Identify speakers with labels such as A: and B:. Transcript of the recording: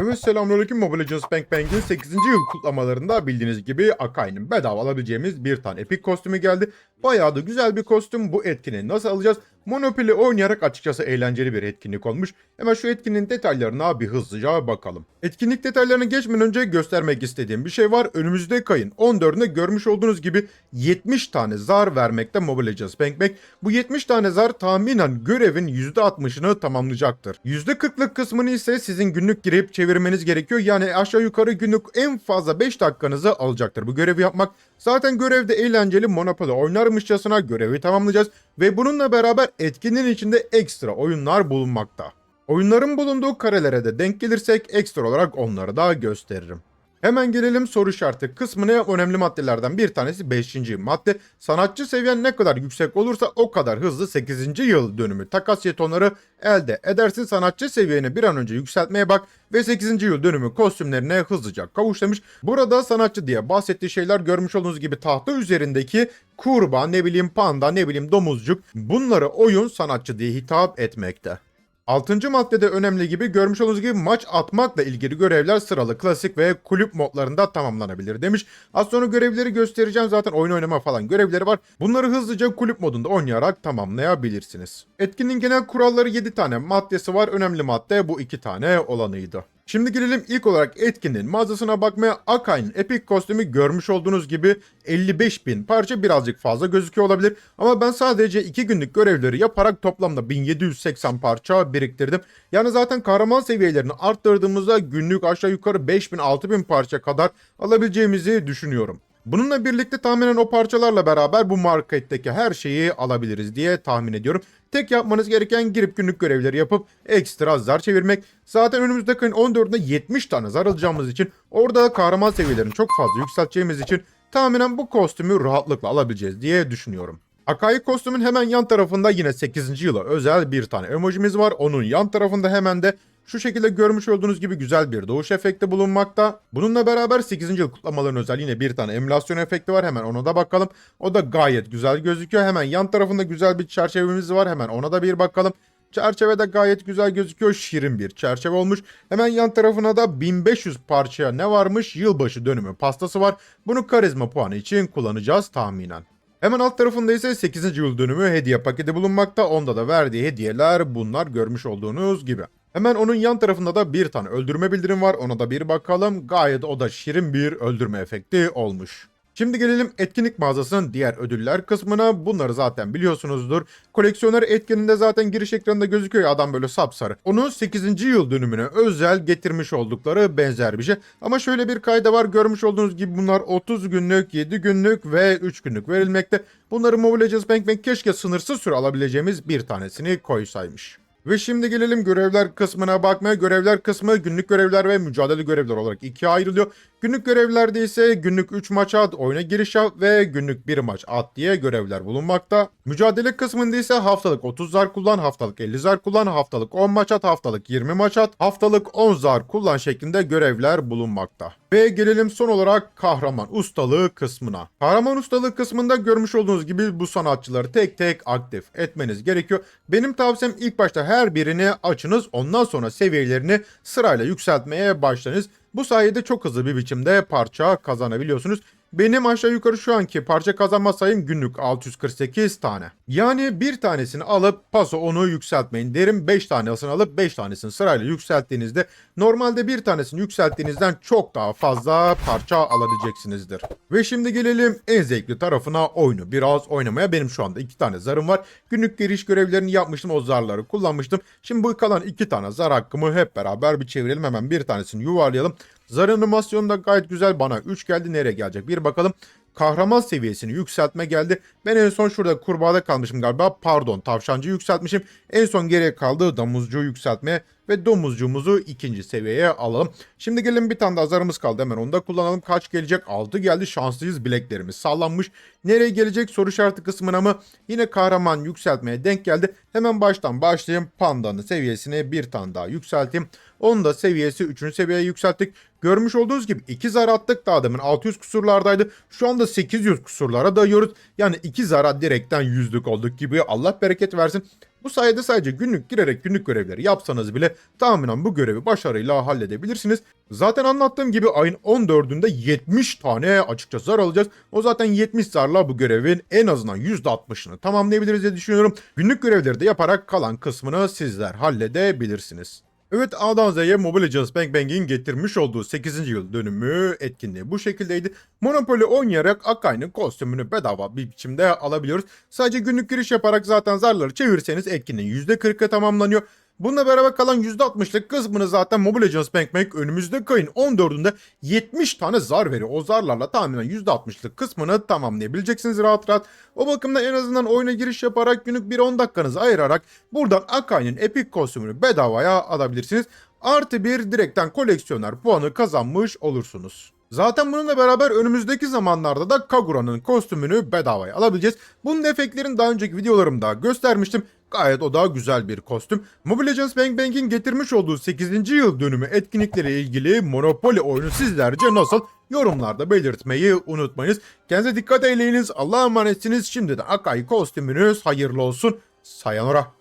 A: Evet selamünaleyküm Mobile Legends Bank Bank'in 8. yıl kutlamalarında bildiğiniz gibi Akai'nin bedava alabileceğimiz bir tane epik kostümü geldi. Bayağı da güzel bir kostüm. Bu etkini nasıl alacağız? Monopoly oynayarak açıkçası eğlenceli bir etkinlik olmuş. Hemen şu etkinin detaylarına bir hızlıca bakalım. Etkinlik detaylarına geçmeden önce göstermek istediğim bir şey var. Önümüzdeki ayın 14'ünde görmüş olduğunuz gibi 70 tane zar vermekte Mobile Legends Bank Bank. Bu 70 tane zar tahminen görevin %60'ını tamamlayacaktır. %40'lık kısmını ise sizin günlük girip çevirmeniz gerekiyor. Yani aşağı yukarı günlük en fazla 5 dakikanızı alacaktır bu görevi yapmak. Zaten görevde eğlenceli Monopoly oynarmışçasına görevi tamamlayacağız ve bununla beraber etkinin içinde ekstra oyunlar bulunmakta. Oyunların bulunduğu karelere de denk gelirsek ekstra olarak onları da gösteririm. Hemen gelelim soru işareti kısmına önemli maddelerden bir tanesi 5. madde. Sanatçı seviyen ne kadar yüksek olursa o kadar hızlı 8. yıl dönümü takas jetonları elde edersin. Sanatçı seviyeni bir an önce yükseltmeye bak ve 8. yıl dönümü kostümlerine hızlıca kavuş demiş. Burada sanatçı diye bahsettiği şeyler görmüş olduğunuz gibi tahta üzerindeki kurbağa, ne bileyim panda, ne bileyim domuzcuk bunları oyun sanatçı diye hitap etmekte. Altıncı maddede önemli gibi görmüş olduğunuz gibi maç atmakla ilgili görevler sıralı, klasik ve kulüp modlarında tamamlanabilir demiş. Az sonra görevleri göstereceğim zaten oyun oynama falan görevleri var. Bunları hızlıca kulüp modunda oynayarak tamamlayabilirsiniz. Etkinin genel kuralları 7 tane maddesi var. Önemli madde bu 2 tane olanıydı. Şimdi gelelim ilk olarak etkinin mağazasına bakmaya Akai'nin Epic kostümü görmüş olduğunuz gibi 55 bin parça birazcık fazla gözüküyor olabilir. Ama ben sadece 2 günlük görevleri yaparak toplamda 1780 parça biriktirdim. Yani zaten kahraman seviyelerini arttırdığımızda günlük aşağı yukarı 5000-6000 parça kadar alabileceğimizi düşünüyorum. Bununla birlikte tahminen o parçalarla beraber bu marketteki her şeyi alabiliriz diye tahmin ediyorum. Tek yapmanız gereken girip günlük görevleri yapıp ekstra zar çevirmek. Zaten önümüzdeki ayın 14'ünde 70 tane zar alacağımız için orada kahraman seviyelerini çok fazla yükselteceğimiz için tahminen bu kostümü rahatlıkla alabileceğiz diye düşünüyorum. Akai kostümün hemen yan tarafında yine 8. yıla özel bir tane emojimiz var. Onun yan tarafında hemen de şu şekilde görmüş olduğunuz gibi güzel bir doğuş efekti bulunmakta. Bununla beraber 8. yıl kutlamaların özel yine bir tane emülasyon efekti var. Hemen ona da bakalım. O da gayet güzel gözüküyor. Hemen yan tarafında güzel bir çerçevemiz var. Hemen ona da bir bakalım. Çerçeve de gayet güzel gözüküyor. Şirin bir çerçeve olmuş. Hemen yan tarafına da 1500 parçaya ne varmış? Yılbaşı dönümü pastası var. Bunu karizma puanı için kullanacağız tahminen. Hemen alt tarafında ise 8. yıl dönümü hediye paketi bulunmakta. Onda da verdiği hediyeler bunlar görmüş olduğunuz gibi. Hemen onun yan tarafında da bir tane öldürme bildirim var. Ona da bir bakalım. Gayet o da şirin bir öldürme efekti olmuş. Şimdi gelelim etkinlik mağazasının diğer ödüller kısmına. Bunları zaten biliyorsunuzdur. Koleksiyoner etkinliğinde zaten giriş ekranında gözüküyor ya adam böyle sapsarı. Onun 8. yıl dönümüne özel getirmiş oldukları benzer bir şey. Ama şöyle bir kayda var. Görmüş olduğunuz gibi bunlar 30 günlük, 7 günlük ve 3 günlük verilmekte. Bunları Mobile Legends Bank Bank keşke sınırsız süre alabileceğimiz bir tanesini koysaymış. Ve şimdi gelelim görevler kısmına bakmaya. Görevler kısmı günlük görevler ve mücadele görevler olarak ikiye ayrılıyor. Günlük görevlerde ise günlük 3 maç at, oyuna giriş yap ve günlük 1 maç at diye görevler bulunmakta. Mücadele kısmında ise haftalık 30 zar kullan, haftalık 50 zar kullan, haftalık 10 maç at, haftalık 20 maç at, haftalık 10 zar kullan şeklinde görevler bulunmakta. Ve gelelim son olarak kahraman ustalığı kısmına. Kahraman ustalığı kısmında görmüş olduğunuz gibi bu sanatçıları tek tek aktif etmeniz gerekiyor. Benim tavsiyem ilk başta her birini açınız ondan sonra seviyelerini sırayla yükseltmeye başlayınız. Bu sayede çok hızlı bir biçimde parça kazanabiliyorsunuz. Benim aşağı yukarı şu anki parça kazanma sayım günlük 648 tane. Yani bir tanesini alıp paso onu yükseltmeyin derim. 5 tanesini alıp 5 tanesini sırayla yükselttiğinizde normalde bir tanesini yükselttiğinizden çok daha fazla parça alabileceksinizdir. Ve şimdi gelelim en zevkli tarafına oyunu biraz oynamaya. Benim şu anda 2 tane zarım var. Günlük giriş görevlerini yapmıştım o zarları kullanmıştım. Şimdi bu kalan 2 tane zar hakkımı hep beraber bir çevirelim. Hemen bir tanesini yuvarlayalım. Zar animasyonu da gayet güzel. Bana 3 geldi. Nereye gelecek? Bir bakalım. Kahraman seviyesini yükseltme geldi. Ben en son şurada kurbağada kalmışım galiba. Pardon tavşancı yükseltmişim. En son geriye kaldı domuzcuğu yükseltmeye ve domuzcuğumuzu ikinci seviyeye alalım. Şimdi gelin bir tane daha zarımız kaldı. Hemen onu da kullanalım. Kaç gelecek? 6 geldi. Şanslıyız. Bileklerimiz sallanmış. Nereye gelecek? Soru işareti kısmına mı? Yine kahraman yükseltmeye denk geldi. Hemen baştan başlayayım. Pandanın seviyesini bir tane daha yükselteyim. Onu da seviyesi 3. seviyeye yükselttik. Görmüş olduğunuz gibi 2 zar attık daha demin 600 kusurlardaydı. Şu anda 800 kusurlara dayıyoruz. Yani 2 zara direkten yüzlük olduk gibi Allah bereket versin. Bu sayede sadece günlük girerek günlük görevleri yapsanız bile tahminen bu görevi başarıyla halledebilirsiniz. Zaten anlattığım gibi ayın 14'ünde 70 tane açıkça zar alacağız. O zaten 70 zarla bu görevin en azından %60'ını tamamlayabiliriz diye düşünüyorum. Günlük görevleri de yaparak kalan kısmını sizler halledebilirsiniz. Evet A'dan Z'ye Mobile Legends Bang Bang'in getirmiş olduğu 8. yıl dönümü etkinliği bu şekildeydi. Monopoly oynayarak Akai'nin kostümünü bedava bir biçimde alabiliyoruz. Sadece günlük giriş yaparak zaten zarları çevirirseniz etkinliğin %40'ı tamamlanıyor. Bununla beraber kalan %60'lık kısmını zaten Mobile Legends Bank Bank önümüzdeki ayın 14'ünde 70 tane zar veriyor. O zarlarla tahminen %60'lık kısmını tamamlayabileceksiniz rahat rahat. O bakımdan en azından oyuna giriş yaparak günlük bir 10 dakikanızı ayırarak buradan Akai'nin Epic kostümünü bedavaya alabilirsiniz. Artı bir direkten koleksiyoner puanı kazanmış olursunuz. Zaten bununla beraber önümüzdeki zamanlarda da Kagura'nın kostümünü bedavaya alabileceğiz. Bunun efektlerini daha önceki videolarımda göstermiştim. Gayet o da güzel bir kostüm. Mobile Legends Bang Bang'in getirmiş olduğu 8. yıl dönümü etkinlikleriyle ilgili Monopoly oyunu sizlerce nasıl yorumlarda belirtmeyi unutmayınız. Kendinize dikkat eyleyiniz. Allah'a emanetsiniz. Şimdi de Akai kostümünüz hayırlı olsun. Sayonara.